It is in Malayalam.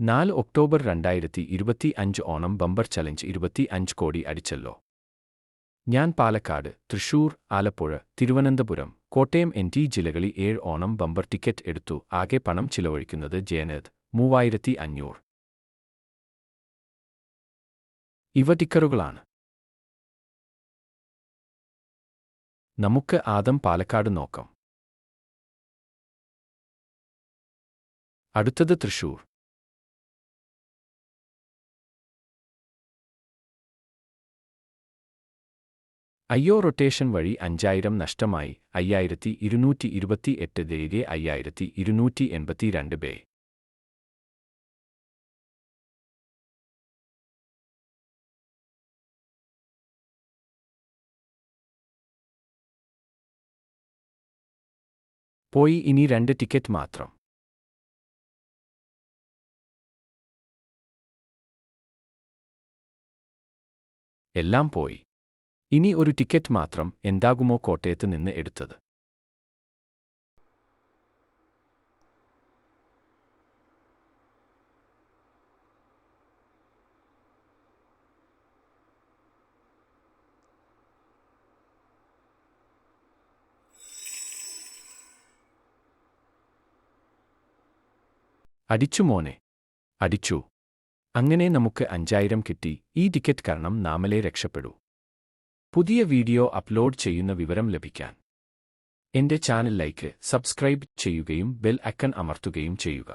നാല് ഒക്ടോബർ രണ്ടായിരത്തി ഇരുപത്തി അഞ്ച് ഓണം ബമ്പർ ചലഞ്ച് ഇരുപത്തി അഞ്ച് കോടി അടിച്ചല്ലോ. ഞാൻ പാലക്കാട് തൃശൂർ ആലപ്പുഴ തിരുവനന്തപുരം കോട്ടയം എൻ ടി ജില്ലകളിൽ ഏഴ് ഓണം ബമ്പർ ടിക്കറ്റ് എടുത്തു ആകെ പണം ചിലവഴിക്കുന്നത് ജയനത് മൂവായിരത്തി അഞ്ഞൂറ്. ഇവ ടിക്കറുകളാണ്. നമുക്ക് ആദം പാലക്കാട് നോക്കാം. അടുത്തത് തൃശൂർ. അയ്യോ റൊട്ടേഷൻ വഴി അഞ്ചായിരം നഷ്ടമായി അയ്യായിരത്തി ഇരുന്നൂറ്റി ഇരുപത്തി എട്ട് ദേരെ അയ്യായിരത്തി ഇരുന്നൂറ്റി എൺപത്തിരണ്ട് ബേ. പോയി ഇനി രണ്ട് ടിക്കറ്റ് മാത്രം. എല്ലാം പോയി. ഇനി ഒരു ടിക്കറ്റ് മാത്രം എന്താകുമോ കോട്ടയത്ത് നിന്ന് എടുത്തത്. അടിച്ചു മോനെ. അടിച്ചു. അങ്ങനെ നമുക്ക് അഞ്ചായിരം കിട്ടി. ഈ ടിക്കറ്റ് കാരണം നാമലെ രക്ഷപ്പെടൂ. പുതിയ വീഡിയോ അപ്ലോഡ് ചെയ്യുന്ന വിവരം ലഭിക്കാൻ എന്റെ ചാനൽ ലൈക്ക് സബ്സ്ക്രൈബ് ചെയ്യുകയും ബെൽ ഐക്കൺ അമർത്തുകയും ചെയ്യുക.